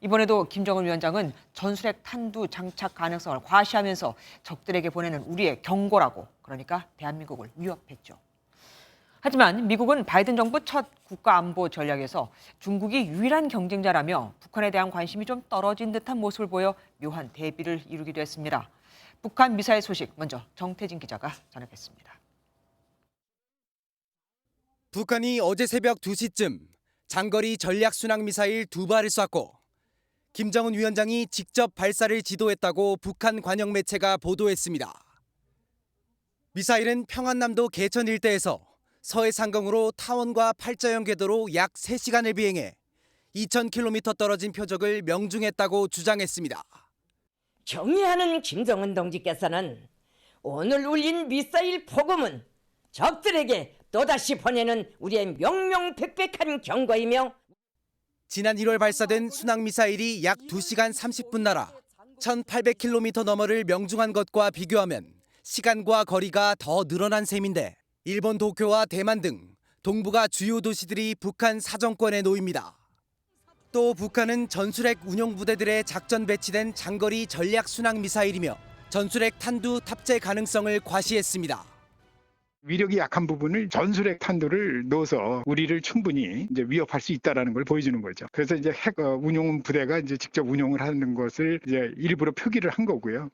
이번에도 김정은 위원장은 전술핵 탄두 장착 가능성을 과시하면서 적들에게 보내는 우리의 경고라고 그러니까 대한민국을 위협했죠. 하지만 미국은 바이든 정부 첫 국가 안보 전략에서 중국이 유일한 경쟁자라며 북한에 대한 관심이 좀 떨어진 듯한 모습을 보여 묘한 대비를 이루기도 했습니다. 북한 미사일 소식 먼저 정태진 기자가 전해겠습니다. 북한이 어제 새벽 2시쯤 장거리 전략 순항 미사일 두 발을 쐈고 김정은 위원장이 직접 발사를 지도했다고 북한 관영 매체가 보도했습니다. 미사일은 평안남도 개천 일대에서 서해 상공으로 타원과 팔자형 궤도로 약 3시간을 비행해 2,000km 떨어진 표적을 명중했다고 주장했습니다. 경의하는 김정은 동지께서는 오늘 울린 미사일 폭음은 적들에게 또다시 보내는 우리의 명명백백한 경고이며 지난 1월 발사된 순항 미사일이 약 2시간 30분 날아 1,800km 너머를 명중한 것과 비교하면 시간과 거리가 더 늘어난 셈인데 일본 도쿄와 대만 등 동북아 주요 도시들이 북한 사정권에 놓입니다. 또 북한은 전술핵 운용 부대들의 작전 배치된 장거리 전략 순항 미사일이며 전술핵 탄두 탑재 가능성을 과시했습니다. 위력이 약한 부분을 전술핵 탄두를 넣어서 우리를 충분히 이제 위협할 수 있다라는 걸 보여주는 거죠. 그래서 이제 핵 어, 운용 부대가 이제 직접 운용을 하는 것을 이제 일부러 표기를 한 거고요.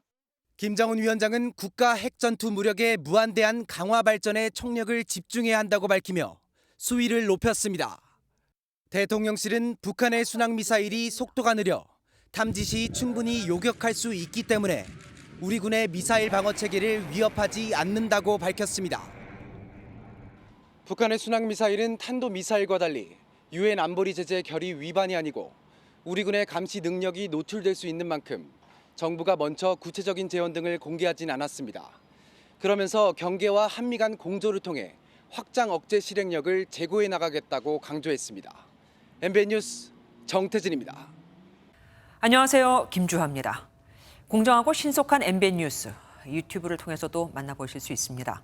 김정은 위원장은 국가 핵전투 무력의 무한대한 강화 발전에 총력을 집중해야 한다고 밝히며 수위를 높였습니다. 대통령실은 북한의 순항 미사일이 속도가 느려 탐지 시 충분히 요격할 수 있기 때문에 우리 군의 미사일 방어 체계를 위협하지 않는다고 밝혔습니다. 북한의 순항 미사일은 탄도 미사일과 달리 유엔 안보리 제재 결의 위반이 아니고 우리 군의 감시 능력이 노출될 수 있는 만큼 정부가 먼저 구체적인 재원 등을 공개하진 않았습니다. 그러면서 경계와 한미 간 공조를 통해 확장 억제 실행력을 제고해 나가겠다고 강조했습니다. MBN 뉴스 정태진입니다. 안녕하세요. 김주하입니다. 공정하고 신속한 MBN 뉴스 유튜브를 통해서도 만나보실 수 있습니다.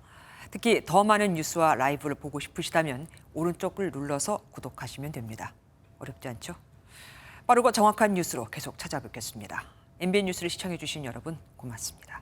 특히 더 많은 뉴스와 라이브를 보고 싶으시다면 오른쪽을 눌러서 구독하시면 됩니다. 어렵지 않죠? 빠르고 정확한 뉴스로 계속 찾아뵙겠습니다. MBN 뉴스를 시청해 주신 여러분 고맙습니다.